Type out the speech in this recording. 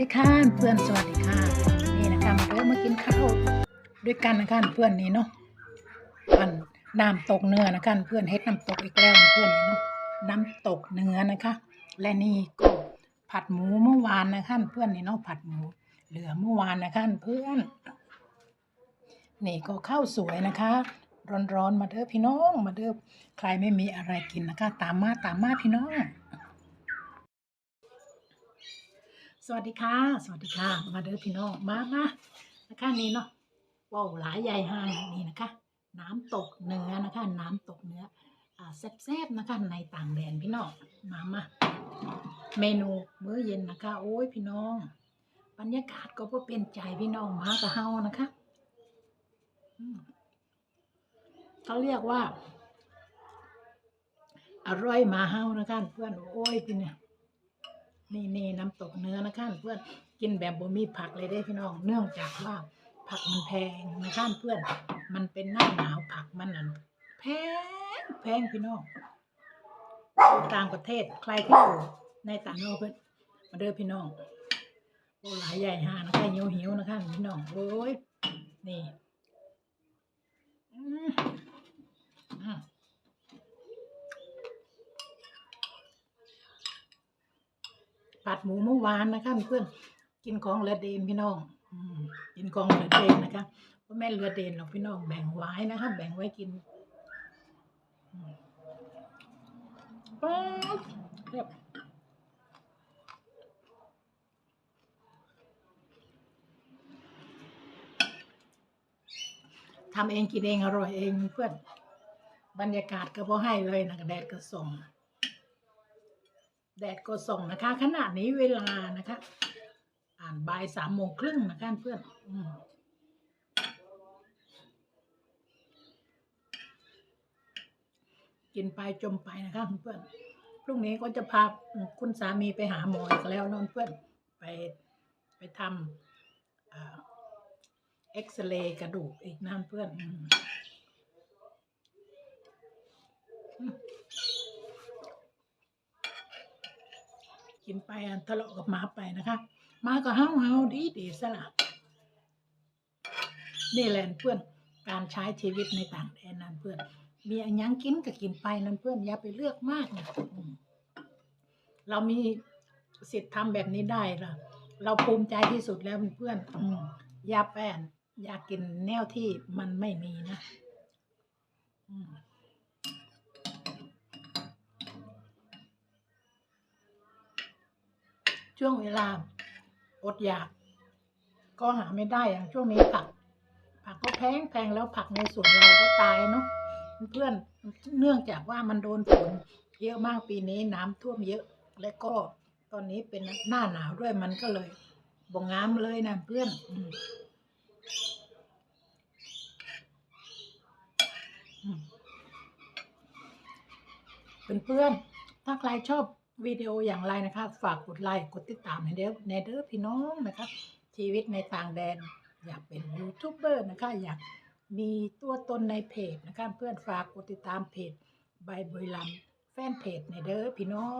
ดีค่ะเพื่อนสวัสดีค่ะนี่นะคะมาเริ่มมากินข้าวด้วยกันนะคะเพื่อนนี่เนาะอันน้ำตกเนื้อนะคะเพื่อนเฮ็ดน้ำตกอีกแล้วเพื่อนนี่เนาะน้ำตกเนื้อนะคะ และนี่ก็ผัดหมูเมื่อวานนะคะเพื่อนนี่เนาะผัดหมู เหลือเมื่อวานนะคะเพื่อนนี่ก็ข้าวสวยนะคะ ร้อนๆมาเด้อพี่น้องมาเด้อใครไม่มีอะไรกินนะคะ ตามมาตามมาพี่น้อง สวัสดีค่ะ สวัสดีค่ะ มาเด้อพี่น้องมามานะคะนี่เนาะว้าวหลายใหญ่ห้างนี่นะคะ น้ำตกเนื้อนะคะ น้ำตกเนื้ออ่าแซ่บๆนะคะในต่างแดนพี่น้องมามาเมนูมื้อเย็นนะคะ โอ้ยพี่น้อง บรรยากาศก็บ่เป็นใจพี่น้องมากับเฮานะคะเขาเรียกว่า อร่อยมาเฮานะคะเพื่อนโอ้ยพี่เนี่ย นี่นี่น้ำตกเนื้อนะคะเพื่อนกินแบบบ่มีผักเลยได้พี่น้องเนื่องจากว่าผักมันแพงนะคะเพื่อนมันเป็นหน้าหนาวผักมันนั่นแพงแพงพี่น้องต่างประเทศใครที่อยู่ในต่างโลกเพื่อนมาเด้อพี่น้องโอ้หลายใหญ่หานะคะหิวหิวนะคะพี่น้องโอ้ยนี่อืมอืม ผัดหมูเมื่อวานนะคะเพื่อนกินของเหลือเดนพี่น้องอกินของเหลือเดนนะคะเพราะแม่เหลือเดนหรอกพี่น้องแบ่งไว้นะคะแบ่งไว้กินป๊าบเรียบทำเองกินเองอร่อยเองเพื่อนบรรยากาศก็พอให้เลยนะแดดก็ส่ง แดดก็ส่องนะคะ ขณะนี้เวลานะคะ อ่านบ่ายสามโมงครึ่งนะคะเพื่อนอกินไปจมไปนะคะเพื่อนพรุ่งนี้ก็จะพาคุณสามีไปหาหมออีกแล้วนอนเพื่อนไปไปทำเอ็กซเรย์กระดูกอีกนั่นเพื่อนอืมอืม กินไปอันทะเลาะกับหมาไปนะคะหมาก็เฮาเฮาดีดีสละนี่แหละเพื่อนการใช้ชีวิตในต่างแดนนั่นเพื่อน มีอันยังกินก็กินไปนั่นเพื่อนอย่าไปเลือกมากนะเรามีสิทธิ์ทำแบบนี้ได้ละเราภูมิใจที่สุดแล้วเพื่อนอืมอย่าแป้นอย่ากินแนวที่มันไม่มีนะอืม ช่วงเวลาอดอยาก ก็หาไม่ได้อย่างช่วงนี้ผัก ผักก็แพงแพงแล้วผักในสวนเราก็ตายเนาะเพื่อนเนื่องจากว่ามันโดนฝนเยอะมากปีนี้น้ำท่วมเยอะและก็ตอนนี้เป็นหน้าหนาวด้วยมันก็เลยบ่งงามเลยนะเพื่อนอืเพื่อนๆถ้าใครชอบ วิดีโออย่างไรนะคะ ฝากกดไลค์กดติดตามในเด้อในเด้อพี่น้องนะคะ ชีวิตในต่างแดน อยากเป็นยูทูบเบอร์นะคะ อยากมีตัวตนในเพจนะคะ เพื่อนฝากกดติดตามเพจใบบุรีรัมย์แฟนเพจในเด้อพี่น้อง